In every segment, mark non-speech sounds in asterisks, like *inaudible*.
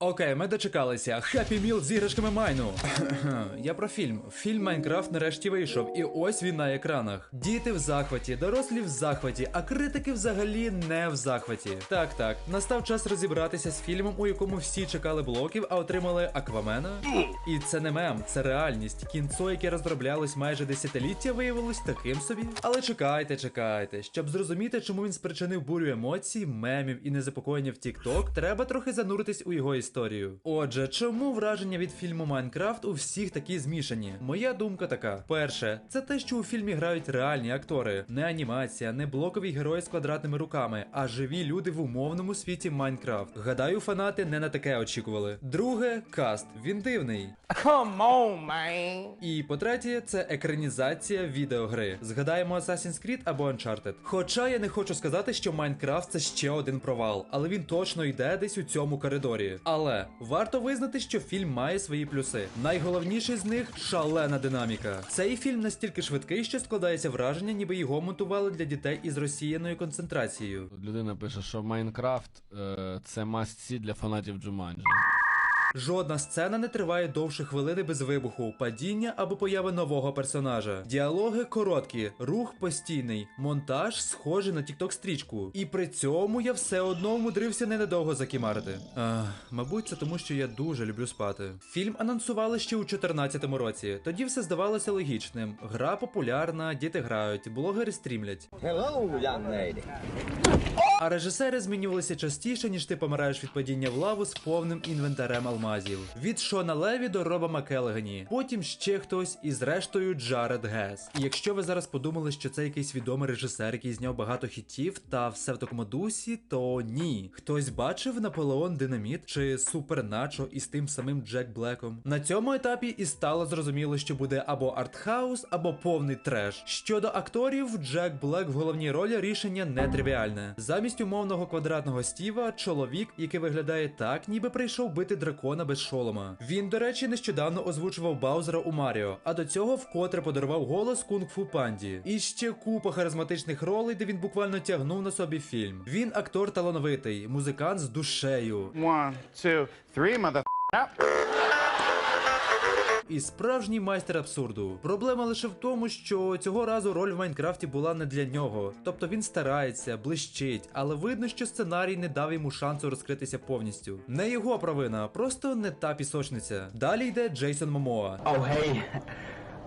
Окей, ми дочекалися. Хеппі Міл з іграшками Майну. *laughs* Я про фільм. Фільм Майнкрафт нарешті вийшов, і ось він на екранах. Діти в захваті, дорослі в захваті, а критики взагалі не в захваті. Так, так, настав час розібратися з фільмом, у якому всі чекали блоків, а отримали Аквамена. І це не мем, це реальність. Кінцо, яке розроблялось майже десятиліття, виявилось таким собі. Але чекайте, чекайте. Щоб зрозуміти, чому він спричинив бурю емоцій, мемів і незапокоєння в TikTok, треба трохи зануритись у його історію. Отже, чому враження від фільму Майнкрафт у всіх такі змішані? Моя думка така: перше, це те, що у фільмі грають реальні актори, не анімація, не блокові герої з квадратними руками, а живі люди в умовному світі Майнкрафт. Гадаю, фанати не на таке очікували. Друге, каст. Він дивний. Come on, man. І по-третє, це екранізація відеогри. Згадаємо Assassin's Creed або Uncharted. Хоча я не хочу сказати, що Майнкрафт це ще один провал, але він точно йде десь у цьому коридорі. Але варто визнати, що фільм має свої плюси. Найголовніший з них шалена динаміка. Цей фільм настільки швидкий, що складається враження, ніби його монтували для дітей із розсіяною концентрацією. Людина пише, що Майнкрафт е, це must-see для фанатів Джуманджі. Жодна сцена не триває довше хвилини без вибуху, падіння або появи нового персонажа. Діалоги короткі, рух постійний, монтаж схожий на тікток стрічку. І при цьому я все одно вмудрився ненадовго закімарити. Мабуть, це тому, що я дуже люблю спати. Фільм анонсували ще у 2014 році. Тоді все здавалося логічним. Гра популярна, діти грають, блогери стрімлять. Hello, young lady. А режисери змінювалися частіше, ніж ти помираєш від падіння в лаву з повним інвентарем алмазів. Від Шона Леві до Роба Макелегені, потім ще хтось і зрештою Джаред Гес. І якщо ви зараз подумали, що це якийсь відомий режисер, який зняв багато хітів та все в такому дусі, то ні. Хтось бачив Наполеон Динаміт чи Супер Начо із тим самим Джек Блеком. На цьому етапі і стало зрозуміло, що буде або артхаус, або повний треш. Щодо акторів, Джек Блек в головній ролі рішення нетривіальне. Замість умовного квадратного Стіва, чоловік, який виглядає так, ніби прийшов бити дракона без шолома. Він, до речі, нещодавно озвучував Баузера у Маріо, а до цього вкотре подарував голос кунг-фу панді. І ще купа харизматичних ролей, де він буквально тягнув на собі фільм. Він актор талановитий, музикант з душею. One, two, three, mother. І справжній майстер абсурду. Проблема лише в тому, що цього разу роль в Майнкрафті була не для нього. Тобто він старається, блищить, але видно, що сценарій не дав йому шансу розкритися повністю. Не його провина, просто не та пісочниця. Далі йде Джейсон Момоа. Oh, hey.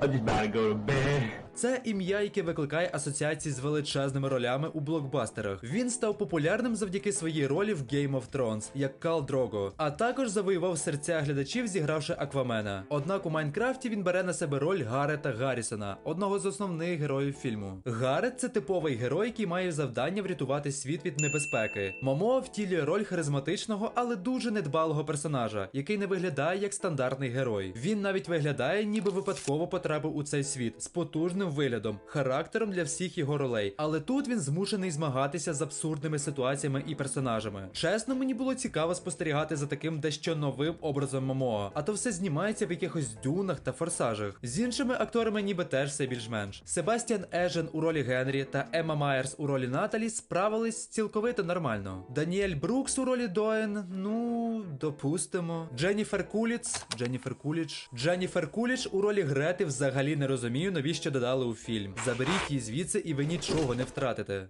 I just about to go to bed. Це ім'я, яке викликає асоціації з величезними ролями у блокбастерах. Він став популярним завдяки своїй ролі в Game of Thrones, як Кал Дрого, а також завоював серця глядачів, зігравши Аквамена. Однак у Майнкрафті він бере на себе роль Гарета Гаррісона, одного з основних героїв фільму. Гарет це типовий герой, який має завдання врятувати світ від небезпеки. Момо втілює роль харизматичного, але дуже недбалого персонажа, який не виглядає як стандартний герой. Він навіть виглядає, ніби випадково потрапив у цей світ з потужним виглядом, характером для всіх його ролей. Але тут він змушений змагатися з абсурдними ситуаціями і персонажами. Чесно, мені було цікаво спостерігати за таким дещо новим образом Момоа, а то все знімається в якихось дюнах та форсажах. З іншими акторами ніби теж все більш-менш. Себастьян Ежен у ролі Генрі та Емма Майерс у ролі Наталі справились цілковито нормально. Даніель Брукс у ролі Доен, ну допустимо. Дженніфер Куліц, Дженніфер Куліч, Дженніфер Куліч у ролі Грети взагалі не розумію, навіщо додали у фільм. Заберіть її звідси, і ви нічого не втратите.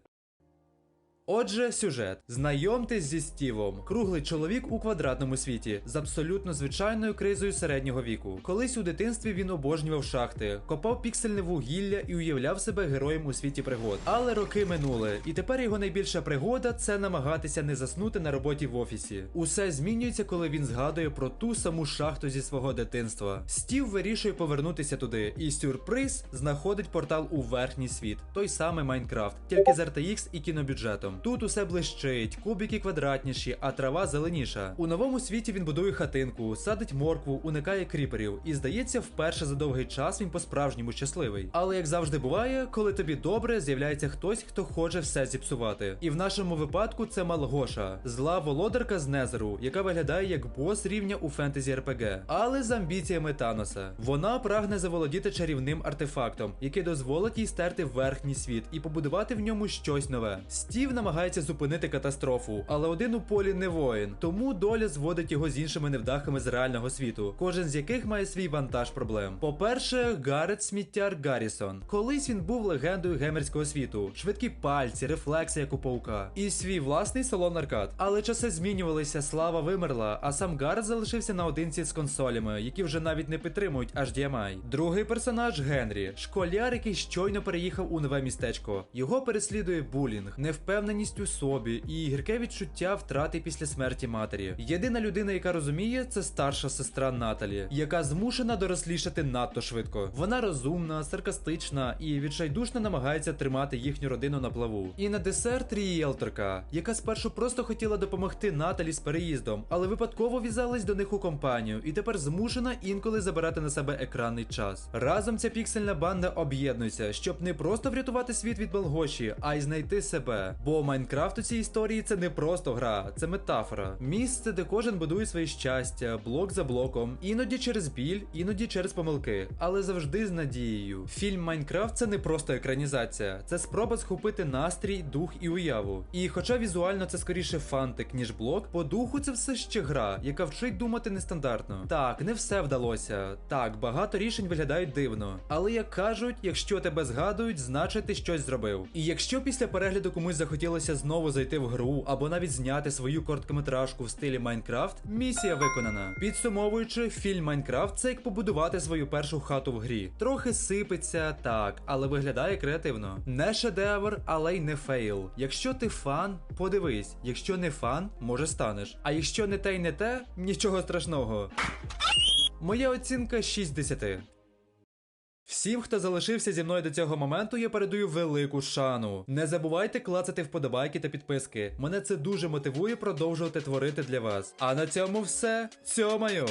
Отже, сюжет. Знайомтесь зі Стівом, круглий чоловік у квадратному світі з абсолютно звичайною кризою середнього віку. Колись у дитинстві він обожнював шахти, копав піксельне вугілля і уявляв себе героєм у світі пригод. Але роки минули, і тепер його найбільша пригода це намагатися не заснути на роботі в офісі. Усе змінюється, коли він згадує про ту саму шахту зі свого дитинства. Стів вирішує повернутися туди, і сюрприз знаходить портал у верхній світ, той самий Майнкрафт, тільки з RTX і кінобюджетом. Тут усе блищить, кубики квадратніші, а трава зеленіша. У новому світі він будує хатинку, садить моркву, уникає кріперів, і здається, вперше за довгий час він по-справжньому щасливий. Але як завжди буває, коли тобі добре, з'являється хтось, хто хоче все зіпсувати. І в нашому випадку це Малгоша, зла володарка з Незеру, яка виглядає як бос рівня у фентезі РПГ, але з амбіціями Таноса. Вона прагне заволодіти чарівним артефактом, який дозволить їй стерти верхній світ і побудувати в ньому щось нове. Стів намагається зупинити катастрофу, але один у полі не воїн, тому доля зводить його з іншими невдахами з реального світу, кожен з яких має свій вантаж проблем. По-перше, Гаррет Сміттяр Гаррісон. Колись він був легендою геймерського світу, швидкі пальці, рефлекси, як у паука, і свій власний салон аркад. Але часи змінювалися, слава вимерла, а сам Гаррет залишився наодинці з консолями, які вже навіть не підтримують HDMI. Другий персонаж Генрі, школяр, який щойно переїхав у нове містечко. Його переслідує булінг, невпевненість у собі і гірке відчуття втрати після смерті матері. Єдина людина, яка розуміє, це старша сестра Наталі, яка змушена дорослішати надто швидко. Вона розумна, саркастична і відчайдушно намагається тримати їхню родину на плаву. І на десерт ріелторка, яка спершу просто хотіла допомогти Наталі з переїздом, але випадково в'язалась до них у компанію і тепер змушена інколи забирати на себе екранний час. Разом ця піксельна банда об'єднується, щоб не просто врятувати світ від Белгоші, а й знайти себе. Бо Майнкрафт у цій історії це не просто гра, це метафора. Місце, де кожен будує своє щастя, блок за блоком, іноді через біль, іноді через помилки, але завжди з надією. Фільм Майнкрафт це не просто екранізація, це спроба схопити настрій, дух і уяву. І хоча візуально це скоріше фантик, ніж блок, по духу це все ще гра, яка вчить думати нестандартно. Так, не все вдалося. Так, багато рішень виглядають дивно. Але як кажуть, якщо тебе згадують, значить ти щось зробив. І якщо після перегляду комусь захотілося знову зайти в гру або навіть зняти свою короткометражку в стилі Майнкрафт, місія виконана. Підсумовуючи, фільм Майнкрафт це як побудувати свою першу хату в грі. Трохи сипеться, так, але виглядає креативно. Не шедевр, але й не фейл. Якщо ти фан, подивись. Якщо не фан, може станеш. А якщо не те й не те, нічого страшного. Моя оцінка 6 з 10. Всім, хто залишився зі мною до цього моменту, я передаю велику шану. Не забувайте клацати вподобайки та підписки. Мене це дуже мотивує продовжувати творити для вас. А на цьому все. Цьомаю!